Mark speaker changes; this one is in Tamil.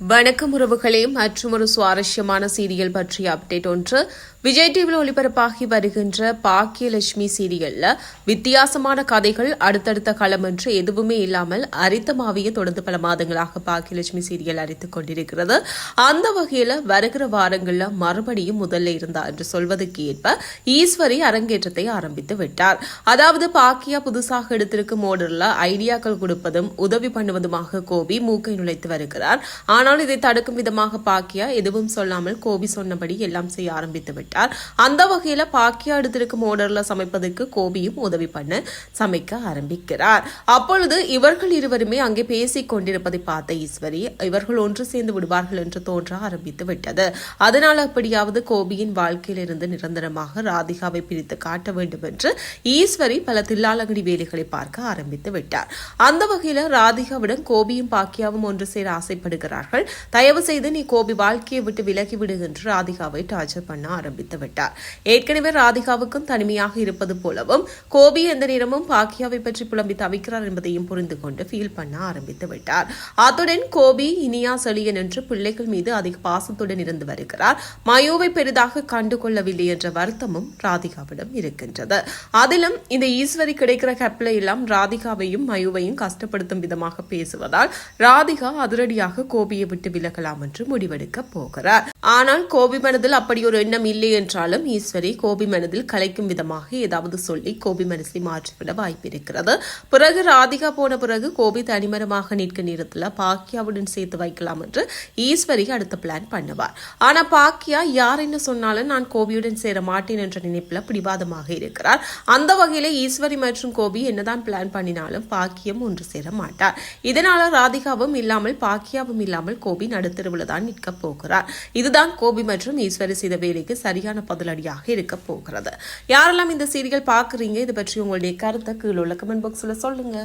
Speaker 1: வணக்கம் உறவுகளே மற்றும் ஒரு சுவாரஸ்யமான சீரியல் பற்றிய அப்டேட் ஒன்று. விஜய் டிவியில் ஒளிபரப்பாகி வருகின்ற பாக்கியலட்சுமி சீரியல்ல வித்தியாசமான கதைகள் அடுத்தடுத்த களம் என்று எதுவுமே இல்லாமல் அரித்த மாவிய தொடர்ந்து பல மாதங்களாக பாக்கியலட்சுமி சீரியல் அரித்துக் கொண்டிருக்கிறது. அந்த வகையில வருகிற வாரங்கள்ல மறுபடியும் முதல்ல இருந்தா என்று சொல்வதற்கு ஏற்ப ஈஸ்வரி அரங்கேற்றத்தை ஆரம்பித்து விட்டார். அதாவது பாக்கியா புதுசாக எடுத்திருக்கும் ஓடர்ல ஐடியாக்கள் கொடுப்பதும் உதவி பண்ணுவதுமாக கோபி மூக்கை நுழைத்து வருகிறார். ஆனால் இதை தடுக்கும் விதமாக பாக்கியா? எதுவும் சொல்லாமல் கோபி சொன்னபடி எல்லாம் செய்ய ஆரம்பித்து விட்டார். அந்த வகையில பாக்கியா எடுத்திருக்கும் ஓர்டர்ல சமைப்பதற்கு கோபியும் உதவி பண்ண சமைக்க ஆரம்பிக்கிறார். அப்பொழுது இவர்கள் இருவருமே அங்கே பேசிக் கொண்டிருப்பதை பார்த்த ஈஸ்வரி இவர்கள் ஒன்று சேர்ந்து விடுவார்கள் என்று தோன்ற ஆரம்பித்து விட்டது. அதனால் அப்படியாவது கோபியின் வாழ்க்கையிலிருந்து நிரந்தரமாக ராதிகாவை பிரித்து காட்ட வேண்டும் என்று ஈஸ்வரி பல தில்லாலங்கடி வேலைகளை பார்க்க ஆரம்பித்து விட்டார். அந்த வகையில ராதிகாவிடம் கோபியும் பாக்கியாவும் ஒன்று சேர ஆசைப்படுகிறார்கள். தயவு செய்து நீ கோபி வாழ்க்கையை விட்டு விலகிவிடு என்று ராதிகாவை டார்ச்சர் பண்ண ஆரம்பித்து விட்டார். ஏற்கனவே ராதிகாவுக்கும் தனிமையாக இருப்பது போலவும் கோபி எந்த நேரமும் பாக்கியாவை பற்றி புலம்பி தவிக்கிறார் என்பதையும் புரிந்து கொண்டு ஃபீல் பண்ண ஆரம்பித்து விட்டார். அத்துடன் கோபி இனியா செழியன் என்று பிள்ளைகள் மீது அதிக பாசத்துடன் இருந்து வருகிறார். மயோவை பெரிதாக கண்டு கொள்ளவில்லை என்ற வருத்தமும் ராதிகாவிடம் இருக்கின்றது. அதிலும் இந்த ஈஸ்வரி கிடைக்கிற கப்பலை எல்லாம் ராதிகாவையும் மயுவையும் கஷ்டப்படுத்தும் விதமாக பேசுவதால் ராதிகா அதிரடியாக கோபியை விட்டு விலகலாம் என்று முடிவெடுக்க போகிறார். ஆனால் கோபி மனதில் அப்படி ஒரு எண்ணம் இல்லை என்றாலும் ஈஸ்வரி கோபி மனதில் கலைக்கும் விதமாக ஏதாவது சொல்லி கோபி மனசை மாற்றிவிட வாய்ப்பிருக்கிறது. பிறகு ராதிகா போன பிறகு கோபி தனிமரமாக நிற்க நேரத்தில் பாக்கியாவுடன் சேர்த்து வைக்கலாம் என்று ஈஸ்வரி அடுத்த பிளான் பண்ணுவார். ஆனா பாக்கியா யார் என்ன சொன்னாலும் நான் கோபியுடன் சேர மாட்டேன் என்ற நினைப்பில் பிடிவாதமாக இருக்கிறார். அந்த வகையில் ஈஸ்வரி மற்றும் கோபி என்னதான் பிளான் பண்ணினாலும் பாக்கியம் ஒன்று சேர மாட்டார். இதனால ராதிகாவும் இல்லாமல் பாக்கியாவும் இல்லாமல் கோபி நடுத்தருவில் தான் நிற்க போகிறார். இதுதான் கோபி மற்றும் ஈஸ்வரி செய்த வேலைக்கு சரியான பதிலடியாக இருக்க போகிறது. யாரெல்லாம் இந்த சீரியல் பார்க்குறீங்க? இது பற்றி உங்களுடைய கருத்தை கீழே உள்ள கமெண்ட் பாக்ஸில் சொல்லுங்க.